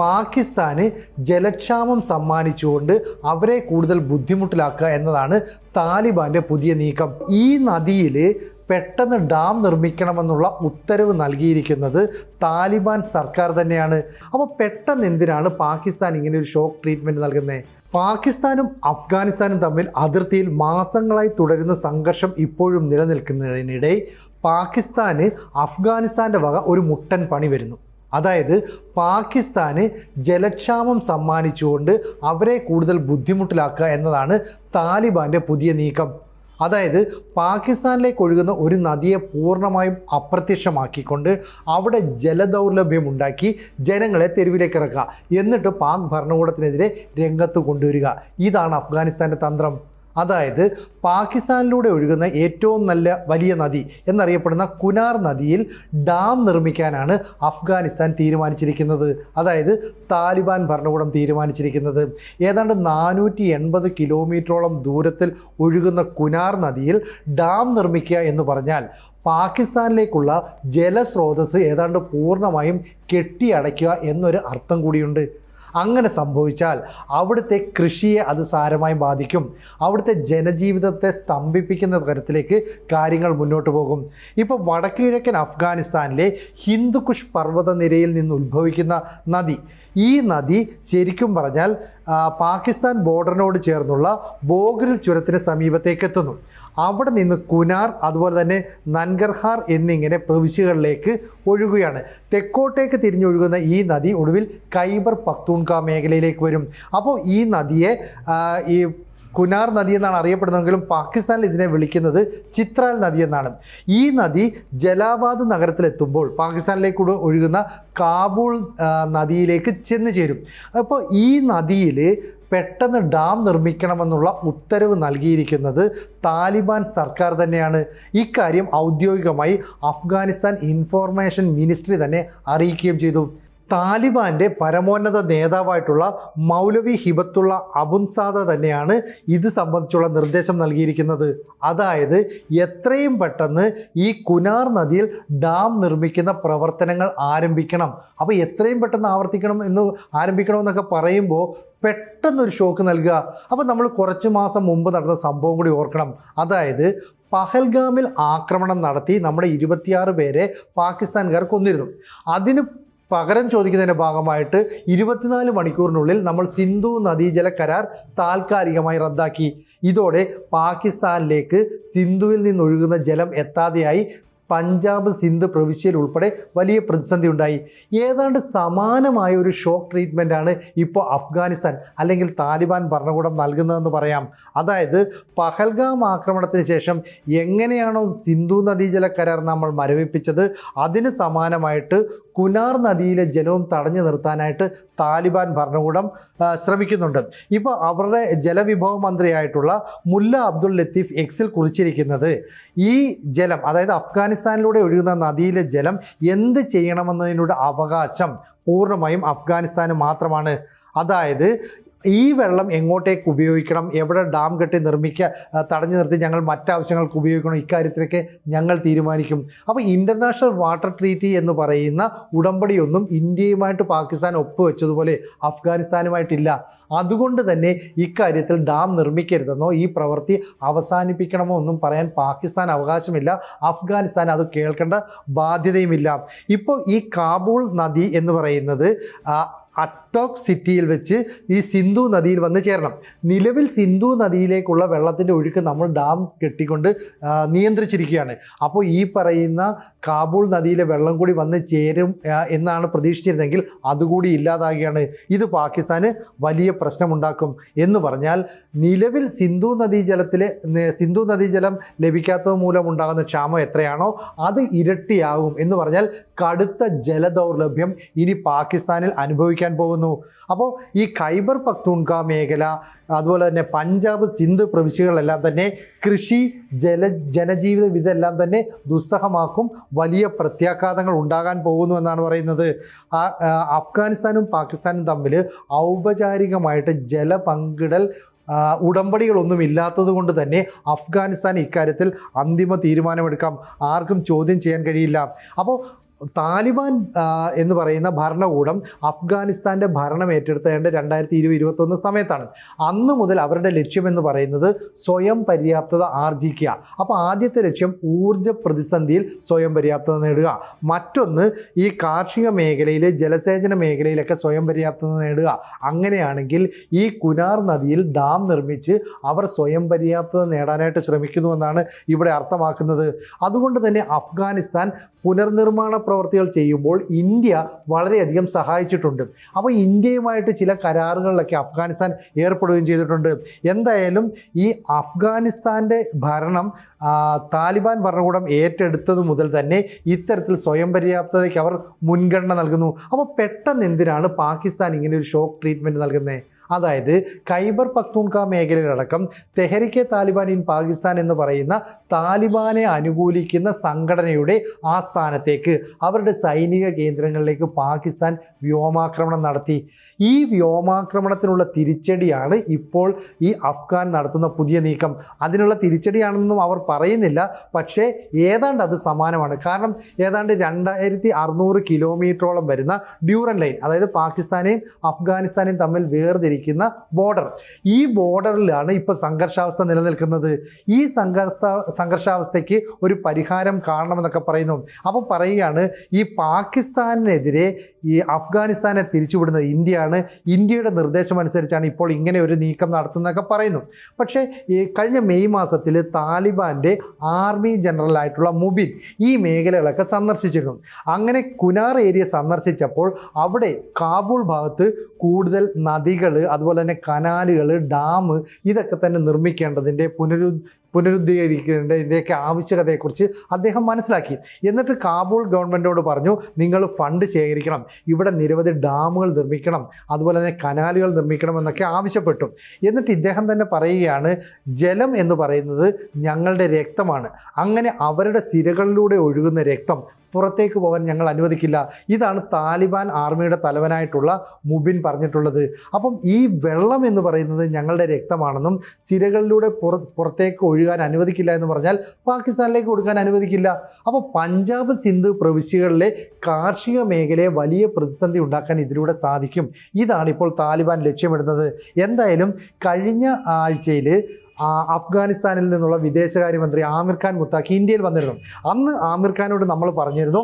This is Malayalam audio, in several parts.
പാകിസ്ഥാന് ജലക്ഷാമം സമ്മാനിച്ചുകൊണ്ട് അവരെ കൂടുതൽ ബുദ്ധിമുട്ടിലാക്കുക എന്നതാണ് താലിബാന്റെ പുതിയ നീക്കം. ഈ നദിയിൽ പെട്ടെന്ന് ഡാം നിർമ്മിക്കണമെന്നുള്ള ഉത്തരവ് നൽകിയിരിക്കുന്നത് താലിബാൻ സർക്കാർ തന്നെയാണ്. അപ്പോൾ പെട്ടെന്ന് എന്തിനാണ് പാകിസ്ഥാൻ ഇങ്ങനെ ഒരു ഷോക്ക് ട്രീറ്റ്മെന്റ് നൽകുന്നത് പാകിസ്ഥാനും അഫ്ഗാനിസ്ഥാനും തമ്മിൽ അതിർത്തിയിൽ മാസങ്ങളായി തുടരുന്ന സംഘർഷം ഇപ്പോഴും നിലനിൽക്കുന്നതിനിടെ പാകിസ്ഥാന് അഫ്ഗാനിസ്ഥാന്റെ വക ഒരു മുട്ടൻ പണി വരുന്നു. അതായത് പാകിസ്ഥാന് ജലക്ഷാമം സമ്മാനിച്ചുകൊണ്ട് അവരെ കൂടുതൽ ബുദ്ധിമുട്ടിലാക്കുക എന്നതാണ് താലിബാന്റെ പുതിയ നീക്കം. അതായത് പാകിസ്ഥാനിലേക്ക് ഒഴുകുന്ന ഒരു നദിയെ പൂർണമായും അപ്രത്യക്ഷമാക്കിക്കൊണ്ട് അവിടെ ജലദൗർലഭ്യം ഉണ്ടാക്കി ജനങ്ങളെ തെരുവിലേക്ക് ഇറക്കുക. എന്നിട്ട് പാക് ഭരണകൂടത്തിനെതിരെ രംഗത്ത് കൊണ്ടുവരിക. ഇതാണ് അഫ്ഗാനിസ്ഥാന്റെ തന്ത്രം. അതായത് പാകിസ്ഥാനിലൂടെ ഒഴുകുന്ന ഏറ്റവും നല്ല വലിയ നദി എന്നറിയപ്പെടുന്ന കുനാർ നദിയിൽ ഡാം നിർമ്മിക്കാനാണ് അഫ്ഗാനിസ്ഥാൻ തീരുമാനിച്ചിരിക്കുന്നത്. അതായത് താലിബാൻ ഭരണകൂടം തീരുമാനിച്ചിരിക്കുന്നത്. ഏതാണ്ട് നാനൂറ്റി എൺപത് കിലോമീറ്ററോളം ദൂരത്തിൽ ഒഴുകുന്ന കുനാർ നദിയിൽ ഡാം നിർമ്മിക്കുക എന്ന് പറഞ്ഞാൽ പാകിസ്ഥാനിലേക്കുള്ള ജലസ്രോതസ് ഏതാണ്ട് പൂർണമായും കെട്ടിയടയ്ക്കുക എന്നൊരു അർത്ഥം കൂടിയുണ്ട്. അങ്ങനെ സംഭവിച്ചാൽ അവിടുത്തെ കൃഷിയെ അത് സാരമായി ബാധിക്കും. അവിടുത്തെ ജനജീവിതത്തെ സ്തംഭിപ്പിക്കുന്ന തരത്തിലേക്ക് കാര്യങ്ങൾ മുന്നോട്ട് പോകും. ഇപ്പോൾ വടക്കുകിഴക്കൻ അഫ്ഗാനിസ്ഥാനിലെ ഹിന്ദുക്കുഷ് പർവതനിരയിൽ നിന്ന് ഉത്ഭവിക്കുന്ന നദി. ഈ നദി ശരിക്കും പറഞ്ഞാൽ പാകിസ്ഥാൻ ബോർഡറിനോട് ചേർന്നുള്ള ബോഗ്രിൽ ചുരത്തിന് സമീപത്തേക്ക് എത്തുന്നു അവിടെ നിന്ന് കുനാർ അതുപോലെ തന്നെ നൻഗർഹാർ എന്നിങ്ങനെ പ്രവിശ്യകളിലേക്ക് ഒഴുകുകയാണ്. തെക്കോട്ടേക്ക് തിരിഞ്ഞൊഴുകുന്ന ഈ നദി ഒടുവിൽ കൈബർ പക്തൂൺക മേഖലയിലേക്ക് വരും. അപ്പോൾ ഈ നദിയെ ഈ കുനാർ നദി എന്നാണ് അറിയപ്പെടുന്നതെങ്കിലും പാകിസ്ഥാനിൽ ഇതിനെ വിളിക്കുന്നത് ചിത്രാൽ നദി എന്നാണ്. ഈ നദി ജലാബാദ് നഗരത്തിലെത്തുമ്പോൾ പാകിസ്ഥാനിലേക്ക് ഒഴുകുന്ന കാബൂൾ നദിയിലേക്ക് ചെന്ന് ചേരും അപ്പോൾ ഈ നദിയിൽ പെട്ടെന്ന് ഡാം നിർമ്മിക്കണമെന്നുള്ള ഉത്തരവ് നൽകിയിരിക്കുന്നത് താലിബാൻ സർക്കാർ തന്നെയാണ്. ഇക്കാര്യം ഔദ്യോഗികമായി അഫ്ഗാനിസ്ഥാൻ ഇൻഫോർമേഷൻ മിനിസ്ട്രി തന്നെ അറിയിക്കുകയും ചെയ്തു. താലിബാന്റെ പരമോന്നത നേതാവായിട്ടുള്ള മൗലവി ഹിബത്തുള്ള അബുൻസാദ തന്നെയാണ് ഇത് സംബന്ധിച്ചുള്ള നിർദ്ദേശം നൽകിയിരിക്കുന്നത്. അതായത് എത്രയും പെട്ടെന്ന് ഈ കുനാർ നദിയിൽ ഡാം നിർമ്മിക്കുന്ന പ്രവർത്തനങ്ങൾ ആരംഭിക്കണം. അപ്പോൾ എത്രയും പെട്ടെന്ന് ആവർത്തിക്കണം എന്ന് ആരംഭിക്കണമെന്നൊക്കെ പറയുമ്പോൾ പെട്ടെന്നൊരു ഷോക്ക് നൽകുക. അപ്പോൾ നമ്മൾ കുറച്ച് മാസം മുമ്പ് നടന്ന സംഭവം കൂടി ഓർക്കണം. അതായത് പഹൽഗാമിൽ ആക്രമണം നടത്തി നമ്മുടെ ഇരുപത്തിയാറ് പേരെ പാകിസ്ഥാൻകാർ കൊന്നിരുന്നു. അതിന് പകരം ചോദിക്കുന്നതിന്റെ ഭാഗമായിട്ട് ഇരുപത്തിനാല് മണിക്കൂറിനുള്ളിൽ നമ്മൾ സിന്ധു നദീജല കരാർ താൽക്കാലികമായി റദ്ദാക്കി. ഇതോടെ പാകിസ്ഥാനിലേക്ക് സിന്ധുവിൽ നിന്നൊഴുകുന്ന ജലം എത്താതെയായി പഞ്ചാബ് സിന്ധ് പ്രവിശ്യയിൽ ഉൾപ്പെടെ വലിയ പ്രതിസന്ധി ഉണ്ടായി. ഏതാണ്ട് സമാനമായ ഒരു ഷോക്ക് ട്രീറ്റ്മെന്റാണ് ഇപ്പോൾ അഫ്ഗാനിസ്ഥാൻ അല്ലെങ്കിൽ താലിബാൻ ഭരണകൂടം നൽകുന്നതെന്ന് പറയാം. അതായത് പഹൽഗാം ആക്രമണത്തിന് ശേഷം എങ്ങനെയാണോ സിന്ധു നദീജല കരാർ നമ്മൾ മരവിപ്പിച്ചത് അതിന് സമാനമായിട്ട് കുനാർ നദിയിലെ ജലവും തടഞ്ഞു നിർത്താനായിട്ട് താലിബാൻ ഭരണകൂടം ശ്രമിക്കുന്നുണ്ട്. ഇപ്പോൾ അവരുടെ ജലവിഭവ മന്ത്രിയായിട്ടുള്ള മുല്ല അബ്ദുൾ ലത്തീഫ് എക്സിൽ കുറിച്ചിരിക്കുന്നത് ഈ ജലം അതായത് അഫ്ഗാനിസ്ഥാനിലൂടെ ഒഴുകുന്ന നദിയിലെ ജലം എന്ത് ചെയ്യണമെന്നതിനുള്ള അവകാശം? പൂർണമായും അഫ്ഗാനിസ്ഥാന് മാത്രമാണ്. അതായത് ഈ വെള്ളം എങ്ങോട്ടേക്ക് ഉപയോഗിക്കണം? എവിടെ ഡാം കെട്ടി നിർമ്മിക്കുക തടഞ്ഞു നിർത്തി ഞങ്ങൾ മറ്റാവശ്യങ്ങൾക്ക് ഉപയോഗിക്കണം? ഇക്കാര്യത്തിലൊക്കെ ഞങ്ങൾ തീരുമാനിക്കും. അപ്പോൾ ഇന്റർനാഷണൽ വാട്ടർ ട്രീറ്റി എന്ന് പറയുന്ന ഉടമ്പടിയൊന്നും ഇന്ത്യയുമായിട്ട് പാകിസ്ഥാൻ ഒപ്പുവെച്ചതുപോലെ അഫ്ഗാനിസ്ഥാനുമായിട്ടില്ല. അതുകൊണ്ട് തന്നെ ഇക്കാര്യത്തിൽ ഡാം നിർമ്മിക്കരുതെന്നോ ഈ പ്രവൃത്തി അവസാനിപ്പിക്കണമോ ഒന്നും പറയാൻ പാകിസ്ഥാൻ അവകാശമില്ല. അഫ്ഗാനിസ്ഥാൻ അത് കേൾക്കേണ്ട ബാധ്യതയുമില്ല. ഇപ്പോൾ ഈ കാബൂൾ നദി എന്ന് പറയുന്നത് അട്ടോക് സിറ്റിയിൽ വെച്ച് ഈ സിന്ധു നദിയിൽ വന്ന് ചേരണം. നിലവിൽ സിന്ധു നദിയിലേക്കുള്ള വെള്ളത്തിന്റെ ഒഴുക്ക് നമ്മൾ ഡാം കെട്ടിക്കൊണ്ട് നിയന്ത്രിച്ചിരിക്കുകയാണ്. അപ്പോൾ ഈ പറയുന്ന കാബൂൾ നദിയിലെ വെള്ളം കൂടി വന്ന് ചേരും എന്നാണ് പ്രതീക്ഷിച്ചിരുന്നെങ്കിൽ അതുകൂടി ഇല്ലാതാകുകയാണ്. ഇത് പാകിസ്ഥാന് വലിയ പ്രശ്നമുണ്ടാക്കും എന്ന് പറഞ്ഞാൽ നിലവിൽ സിന്ധു നദീജലത്തിലെ ജലത്തിലെ സിന്ധു നദീജലം ലഭിക്കാത്തത് മൂലം ഉണ്ടാകുന്ന ക്ഷാമം എത്രയാണോ അത് ഇരട്ടിയാകും എന്ന് പറഞ്ഞാൽ കടുത്ത ജലദൗർലഭ്യം ഇനി പാകിസ്ഥാനിൽ അനുഭവിക്കാൻ പോകുന്നു അപ്പോൾ ഈ ഖൈബർ പക്തൂൺക മേഖല അതുപോലെ തന്നെ പഞ്ചാബ് സിന്ധ് പ്രവിശ്യകളെല്ലാം തന്നെ കൃഷി ജല ജനജീവിതം ഇതെല്ലാം തന്നെ ദുസ്സഹമാക്കും. വലിയ പ്രത്യാഘാതങ്ങൾ ഉണ്ടാകാൻ പോകുന്നു എന്നാണ് പറയുന്നത്. അഫ്ഗാനിസ്ഥാനും പാകിസ്ഥാനും തമ്മിൽ ഔപചാരികമായിട്ട് ജല പങ്കിടൽ ഉടമ്പടികളൊന്നും ഇല്ലാത്തത് കൊണ്ട് തന്നെ അഫ്ഗാനിസ്ഥാൻ ഇക്കാര്യത്തിൽ അന്തിമ തീരുമാനമെടുക്കാം. ആർക്കും ചോദ്യം ചെയ്യാൻ കഴിയില്ല. അപ്പോൾ താലിബാൻ എന്ന് പറയുന്ന ഭരണകൂടം അഫ്ഗാനിസ്ഥാന്റെ ഭരണം ഏറ്റെടുത്തേണ്ട രണ്ടായിരത്തി ഇരുപത് ഇരുപത്തൊന്ന് സമയത്താണ്. അന്ന് മുതൽ അവരുടെ ലക്ഷ്യമെന്ന് പറയുന്നത് സ്വയം പര്യാപ്തത ആർജിക്കുക. അപ്പോൾ ആദ്യത്തെ ലക്ഷ്യം ഊർജ പ്രതിസന്ധിയിൽ സ്വയം പര്യാപ്തത നേടുക. മറ്റൊന്ന് ഈ കാർഷിക മേഖലയിൽ ജലസേചന മേഖലയിലൊക്കെ സ്വയം പര്യാപ്തത നേടുക. അങ്ങനെയാണെങ്കിൽ ഈ കുനാർ നദിയിൽ ഡാം നിർമ്മിച്ച് അവർ സ്വയം പര്യാപ്തത നേടാനായിട്ട് ശ്രമിക്കുന്നുവെന്നാണ് ഇവിടെ അർത്ഥമാക്കുന്നത്. അതുകൊണ്ട് തന്നെ അഫ്ഗാനിസ്ഥാൻ പുനർനിർമ്മാണ പ്രവർത്തികൾ ചെയ്യുമ്പോൾ ഇന്ത്യ വളരെയധികം സഹായിച്ചിട്ടുണ്ട്. അപ്പോൾ ഇന്ത്യയുമായിട്ട് ചില കരാറുകളിലൊക്കെ അഫ്ഗാനിസ്ഥാൻ ഏർപ്പെടുകയും ചെയ്തിട്ടുണ്ട്. എന്തായാലും ഈ അഫ്ഗാനിസ്ഥാന്റെ ഭരണം താലിബാൻ ഭരണകൂടം ഏറ്റെടുത്തത് മുതൽ തന്നെ ഇത്തരത്തിൽ സ്വയം പര്യാപ്തതയ്ക്ക് അവർ മുൻഗണന നൽകുന്നു. അപ്പോൾ പെട്ടെന്ന് എന്തിനാണ് പാകിസ്ഥാൻ ഇങ്ങനെ ഒരു ഷോക്ക് ട്രീറ്റ്മെന്റ് നൽകുന്നത് അതായത് ഖൈബർ പക്തൂൺക മേഖലയിലടക്കം തെഹരിക്കെ താലിബാൻ ഇൻ പാകിസ്ഥാൻ എന്ന് പറയുന്ന താലിബാനെ അനുകൂലിക്കുന്ന സംഘടനയുടെ ആസ്ഥാനത്തേക്ക് അവരുടെ സൈനിക കേന്ദ്രങ്ങളിലേക്ക് പാകിസ്ഥാൻ വ്യോമാക്രമണം നടത്തി. ഈ വ്യോമാക്രമണത്തിനുള്ള തിരിച്ചടിയാണ് ഇപ്പോൾ ഈ അഫ്ഗാൻ നടത്തുന്ന പുതിയ നീക്കം. അതിനുള്ള തിരിച്ചടിയാണെന്നും അവർ പറയുന്നില്ല. പക്ഷേ ഏതാണ്ട് അത് സമാനമാണ്. കാരണം ഏതാണ്ട് രണ്ടായിരത്തി അറുന്നൂറ് കിലോമീറ്ററോളം വരുന്ന ഡ്യൂറൻ ലൈൻ അതായത് പാകിസ്ഥാനെയും അഫ്ഗാനിസ്ഥാനെയും തമ്മിൽ വേർതിരിക്കുന്ന ബോർഡർ ഈ ബോർഡറിലാണ് ഇപ്പോൾ സംഘർഷാവസ്ഥ നിലനിൽക്കുന്നത്. ഈ സംഘർഷ സംഘർഷാവസ്ഥയ്ക്ക് ഒരു പരിഹാരം കാണണമെന്നൊക്കെ പറയുന്നു. അപ്പോൾ പറയുകയാണ് ഈ പാകിസ്ഥാനെതിരെ ഈ അഫ്ഗാനിസ്ഥാനെ തിരിച്ചുവിടുന്നത് ഇന്ത്യയാണ്. ഇന്ത്യയുടെ നിർദ്ദേശം അനുസരിച്ചാണ് ഇപ്പോൾ ഇങ്ങനെ ഒരു നീക്കം നടത്തുന്നതൊക്കെ പറയുന്നു. പക്ഷേ ഈ കഴിഞ്ഞ മെയ് മാസത്തിൽ താലിബാന്റെ ആർമി ജനറലായിട്ടുള്ള മുബിൻ ഈ മേഖലകളൊക്കെ സന്ദർശിച്ചിരുന്നു. അങ്ങനെ കുനാർ ഏരിയ സന്ദർശിച്ചപ്പോൾ അവിടെ കാബൂൾ ഭാഗത്ത് കൂടുതൽ നദികൾ അതുപോലെ തന്നെ കനാലുകൾ ഡാം ഇതൊക്കെ തന്നെ നിർമ്മിക്കേണ്ടതിന്റെ പുനരു പുനരുദ്ധീകരിക്കേണ്ടതിന്റെയൊക്കെ ആവശ്യകതയെക്കുറിച്ച് അദ്ദേഹം മനസ്സിലാക്കി. എന്നിട്ട് കാബൂൾ ഗവൺമെന്റോട് പറഞ്ഞു നിങ്ങൾ ഫണ്ട് ശേഖരിക്കണം. ഇവിടെ നിരവധി ഡാമുകൾ നിർമ്മിക്കണം. അതുപോലെ തന്നെ കനാലുകൾ നിർമ്മിക്കണം എന്നൊക്കെ ആവശ്യപ്പെട്ടു. എന്നിട്ട് ഇദ്ദേഹം തന്നെ പറയുകയാണ് ജലം എന്ന് പറയുന്നത് ഞങ്ങളുടെ രക്തമാണ്. അങ്ങനെ അവരുടെ സിരകളിലൂടെ ഒഴുകുന്ന രക്തം പുറത്തേക്ക് പോകാൻ ഞങ്ങൾ അനുവദിക്കില്ല. ഇതാണ് താലിബാൻ ആർമിയുടെ തലവനായിട്ടുള്ള മുബിൻ പറഞ്ഞിട്ടുള്ളത്. അപ്പം ഈ വെള്ളം എന്ന് പറയുന്നത് ഞങ്ങളുടെ രക്തമാണെന്നും സിരകളിലൂടെ പുറ പുറത്തേക്ക് ഒഴുകാൻ അനുവദിക്കില്ല എന്ന് പറഞ്ഞാൽ പാകിസ്ഥാനിലേക്ക് കൊടുക്കാൻ അനുവദിക്കില്ല. അപ്പോൾ പഞ്ചാബ് സിന്ധു പ്രവിശ്യകളിലെ കാർഷിക മേഖലയെ വലിയ പ്രതിസന്ധി ഉണ്ടാക്കാൻ ഇതിലൂടെ സാധിക്കും. ഇതാണ് ഇപ്പോൾ താലിബാൻ ലക്ഷ്യമിടുന്നത്. എന്തായാലും കഴിഞ്ഞ ആഴ്ചയിൽ അഫ്ഗാനിസ്ഥാനിൽ നിന്നുള്ള വിദേശകാര്യമന്ത്രി ആമിർ ഖാൻ മുത്താഖി ഇന്ത്യയിൽ വന്നിരുന്നു. അന്ന് ആമിർ ഖാനോട് നമ്മൾ പറഞ്ഞിരുന്നു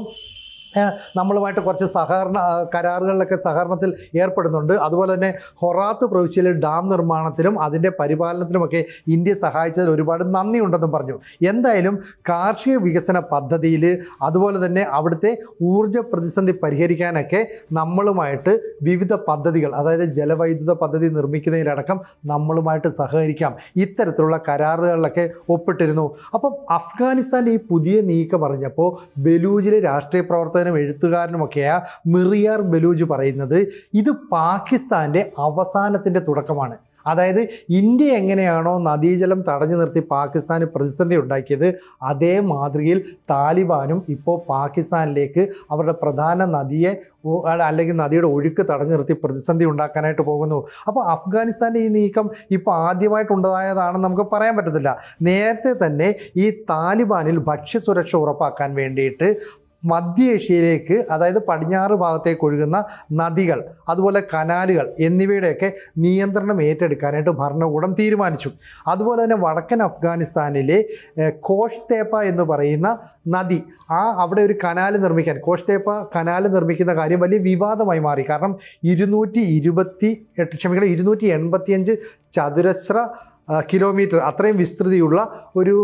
നമ്മളുമായിട്ട് കുറച്ച് സഹകരണ കരാറുകളിലൊക്കെ സഹകരണത്തിൽ ഏർപ്പെടുന്നുണ്ട്. അതുപോലെ തന്നെ ഹൊറാത്ത് പ്രവിശ്യയിലെ ഡാം നിർമ്മാണത്തിലും അതിന്റെ പരിപാലനത്തിലുമൊക്കെ ഇന്ത്യ സഹായിച്ചതിൽ ഒരുപാട് നന്ദിയുണ്ടെന്നും പറഞ്ഞു. എന്തായാലും കാർഷിക വികസന പദ്ധതിയിൽ അതുപോലെ തന്നെ അവിടുത്തെ ഊർജ പ്രതിസന്ധി പരിഹരിക്കാനൊക്കെ നമ്മളുമായിട്ട് വിവിധ പദ്ധതികൾ അതായത് ജലവൈദ്യുത പദ്ധതി നിർമ്മിക്കുന്നതിലടക്കം നമ്മളുമായിട്ട് സഹകരിക്കാം. ഇത്തരത്തിലുള്ള കരാറുകളിലൊക്കെ ഒപ്പിട്ടിരുന്നു. അപ്പം അഫ്ഗാനിസ്ഥാന്റെ ഈ പുതിയ നീക്കം പറഞ്ഞപ്പോൾ ബലൂജിലെ രാഷ്ട്രീയ പ്രവർത്തകനും എഴുത്തുകാരനുമൊക്കെയായ മിറിയാർ ബലൂജ് പറയുന്നത്. ഇത് പാകിസ്ഥാന്റെ അവസാനത്തിന്റെ തുടക്കമാണ്. അതായത് ഇന്ത്യ എങ്ങനെയാണോ നദീജലം തടഞ്ഞു നിർത്തി പാകിസ്ഥാന് പ്രതിസന്ധി ഉണ്ടാക്കിയത് അതേ മാതൃകയിൽ താലിബാനും ഇപ്പോൾ പാകിസ്ഥാനിലേക്ക് അവരുടെ പ്രധാന നദിയെ അല്ലെങ്കിൽ നദിയുടെ ഒഴുക്ക് തടഞ്ഞു നിർത്തി പ്രതിസന്ധി ഉണ്ടാക്കാനായിട്ട് പോകുന്നു. അപ്പോൾ അഫ്ഗാനിസ്ഥാന്റെ ഈ നീക്കം ഇപ്പോൾ ആദ്യമായിട്ടുണ്ടായതാണെന്ന് നമുക്ക് പറയാൻ പറ്റത്തില്ല. നേരത്തെ തന്നെ ഈ താലിബാനിൽ ഭക്ഷ്യസുരക്ഷ ഉറപ്പാക്കാൻ വേണ്ടിയിട്ട് മധ്യ ഏഷ്യയിലേക്ക് അതായത് പടിഞ്ഞാറ് ഭാഗത്തേക്ക് ഒഴുകുന്ന നദികൾ അതുപോലെ കനാലുകൾ എന്നിവയുടെയൊക്കെ നിയന്ത്രണം ഏറ്റെടുക്കാനായിട്ട് ഭരണകൂടം തീരുമാനിച്ചു. അതുപോലെ തന്നെ വടക്കൻ അഫ്ഗാനിസ്ഥാനിലെ കോഷ് തേപ്പ എന്ന് പറയുന്ന നദി ആ അവിടെ ഒരു കനാൽ നിർമ്മിക്കാൻ കോഷ് തേപ്പ കനാല് നിർമ്മിക്കുന്ന കാര്യം വലിയ വിവാദമായി മാറി. കാരണം ഇരുന്നൂറ്റി ഇരുപത്തി എട്ട് ക്ഷമിക്കണം ഇരുന്നൂറ്റി എൺപത്തിയഞ്ച് ചതുരശ്ര കിലോമീറ്റർ അത്രയും വിസ്തൃതിയുള്ള ഒരു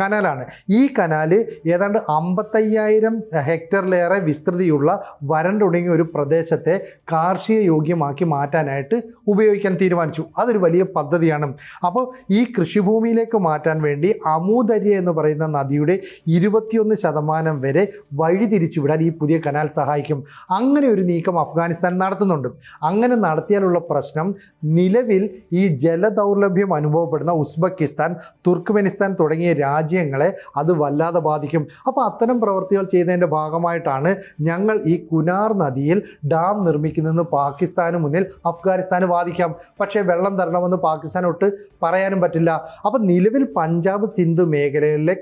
കനാലാണ്. ഈ കനാല് ഏതാണ്ട് അമ്പത്തയ്യായിരം ഹെക്ടറിലേറെ വിസ്തൃതിയുള്ള വരണ്ടുണങ്ങിയ ഒരു പ്രദേശത്തെ കാർഷിക യോഗ്യമാക്കി മാറ്റാനായിട്ട് ഉപയോഗിക്കാൻ തീരുമാനിച്ചു. അതൊരു വലിയ പദ്ധതിയാണ്. അപ്പോൾ ഈ കൃഷിഭൂമിയിലേക്ക് മാറ്റാൻ വേണ്ടി അമൂദര്യ എന്ന് പറയുന്ന നദിയുടെ ഇരുപത്തിയൊന്ന് ശതമാനം വരെ വഴിതിരിച്ചുവിടാൻ ഈ പുതിയ കനാൽ സഹായിക്കും. അങ്ങനെ ഒരു നീക്കം അഫ്ഗാനിസ്ഥാൻ നടത്തുന്നുണ്ട്. അങ്ങനെ നടത്തിയാലുള്ള പ്രശ്നം നിലവിൽ ഈ ജലദൗർലഭ്യം അനുഭവപ്പെടുന്ന ഉസ്ബെക്കിസ്ഥാൻ തുർക്ക്മെനിസ്ഥാൻ തുടങ്ങിയ രാജ്യങ്ങളെ അത് വല്ലാതെ ബാധിക്കും. അപ്പോൾ അത്തരം പ്രവൃത്തികൾ ചെയ്യുന്നതിന്റെ ഭാഗമായിട്ടാണ് ഞങ്ങൾ ഈ കുനാർ നദിയിൽ ഡാം നിർമ്മിക്കുന്നതെന്ന് പാകിസ്ഥാന് മുന്നിൽ അഫ്ഗാനിസ്ഥാന് വാദിക്കാം. പക്ഷേ വെള്ളം തരണമെന്ന് പാകിസ്ഥാൻ ഒട്ട് പറയാനും പറ്റില്ല. അപ്പം നിലവിൽ പഞ്ചാബ് സിന്ധു മേഖലകളിലെ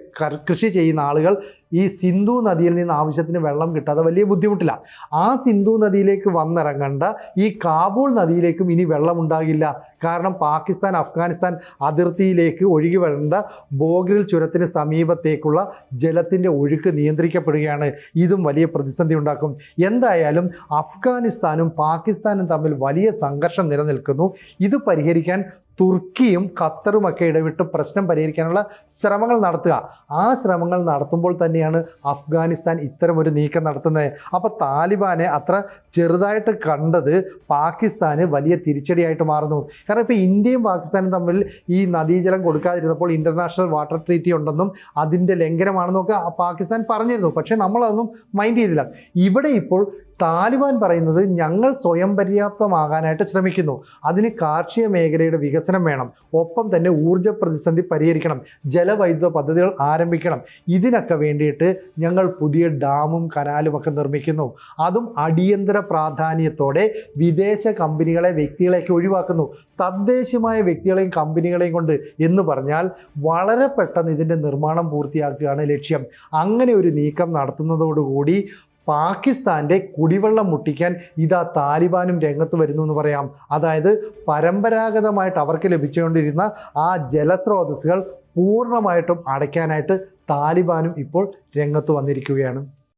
കൃഷി ചെയ്യുന്ന ആളുകൾ ഈ സിന്ധു നദിയിൽ നിന്ന് ആവശ്യത്തിന് വെള്ളം കിട്ടാതെ വലിയ ബുദ്ധിമുട്ടില്ല. ആ സിന്ധു നദിയിലേക്ക് വന്നിറങ്ങേണ്ട ഈ കാബൂൾ നദിയിലേക്കും ഇനി വെള്ളം ഉണ്ടാകില്ല കാരണം പാകിസ്ഥാൻ അഫ്ഗാനിസ്ഥാൻ അതിർത്തിയിലേക്ക് ഒഴുകി വരേണ്ട ബോഗ്രിൽ ചുരത്തിന് സമീപത്തേക്കുള്ള ജലത്തിന്റെ ഒഴുക്ക് നിയന്ത്രിക്കപ്പെടുകയാണ്. ഇതും വലിയ പ്രതിസന്ധി ഉണ്ടാക്കും. എന്തായാലും അഫ്ഗാനിസ്ഥാനും പാകിസ്ഥാനും തമ്മിൽ വലിയ സംഘർഷം നിലനിൽക്കുന്നു. ഇത് പരിഹരിക്കാൻ തുർക്കിയും ഖത്തറുമൊക്കെ ഇടവിട്ട് പ്രശ്നം പരിഹരിക്കാനുള്ള ശ്രമങ്ങൾ നടത്തുക. ആ ശ്രമങ്ങൾ നടത്തുമ്പോൾ തന്നെയാണ് അഫ്ഗാനിസ്ഥാൻ ഇത്തരമൊരു നീക്കം നടത്തുന്നത്. അപ്പോൾ താലിബാനെ അത്ര ചെറുതായിട്ട് കണ്ടത് പാകിസ്ഥാന് വലിയ തിരിച്ചടിയായിട്ട് മാറുന്നു. കാരണം ഇപ്പോൾ ഇന്ത്യയും പാകിസ്ഥാനും തമ്മിൽ ഈ നദീജലം കൊടുക്കാതിരുന്നപ്പോൾ ഇന്റർനാഷണൽ വാട്ടർ ട്രീറ്റി ഉണ്ടെന്നും അതിന്റെ ലംഘനമാണെന്നൊക്കെ പാകിസ്ഥാൻ പറഞ്ഞിരുന്നു. പക്ഷേ നമ്മളതൊന്നും മൈൻഡ് ചെയ്തില്ല. ഇവിടെ ഇപ്പോൾ താലിബാൻ പറയുന്നത് ഞങ്ങൾ സ്വയം പര്യാപ്തമാകാനായിട്ട് ശ്രമിക്കുന്നു. അതിന് കാർഷിക മേഖലയുടെ വികസനം വേണം. ഒപ്പം തന്നെ ഊർജ പ്രതിസന്ധി പരിഹരിക്കണം. ജലവൈദ്യുത പദ്ധതികൾ ആരംഭിക്കണം. ഇതിനൊക്കെ വേണ്ടിയിട്ട് ഞങ്ങൾ പുതിയ ഡാമും കനാലും ഒക്കെ നിർമ്മിക്കുന്നു. അതും അടിയന്തര പ്രാധാന്യത്തോടെ വിദേശ കമ്പനികളെ വ്യക്തികളെയൊക്കെ ഒഴിവാക്കുന്നു. തദ്ദേശീയമായ വ്യക്തികളെയും കമ്പനികളെയും കൊണ്ട് എന്ന് പറഞ്ഞാൽ വളരെ പെട്ടെന്ന് ഇതിന്റെ നിർമ്മാണം പൂർത്തിയാക്കുകയാണ് ലക്ഷ്യം. അങ്ങനെ ഒരു നീക്കം നടത്തുന്നതോടുകൂടി പാകിസ്ഥാന്റെ കുടിവെള്ളം മുട്ടിക്കാൻ ഇതാ താലിബാനും രംഗത്ത് വരുന്നു എന്ന് പറയാം. അതായത് പരമ്പരാഗതമായിട്ട് അവർക്ക് ലഭിച്ചുകൊണ്ടിരുന്ന ആ ജലസ്രോതസ്സുകൾ പൂർണമായിട്ടും അടയ്ക്കാനായിട്ട് താലിബാനും ഇപ്പോൾ രംഗത്ത് വന്നിരിക്കുകയാണ്.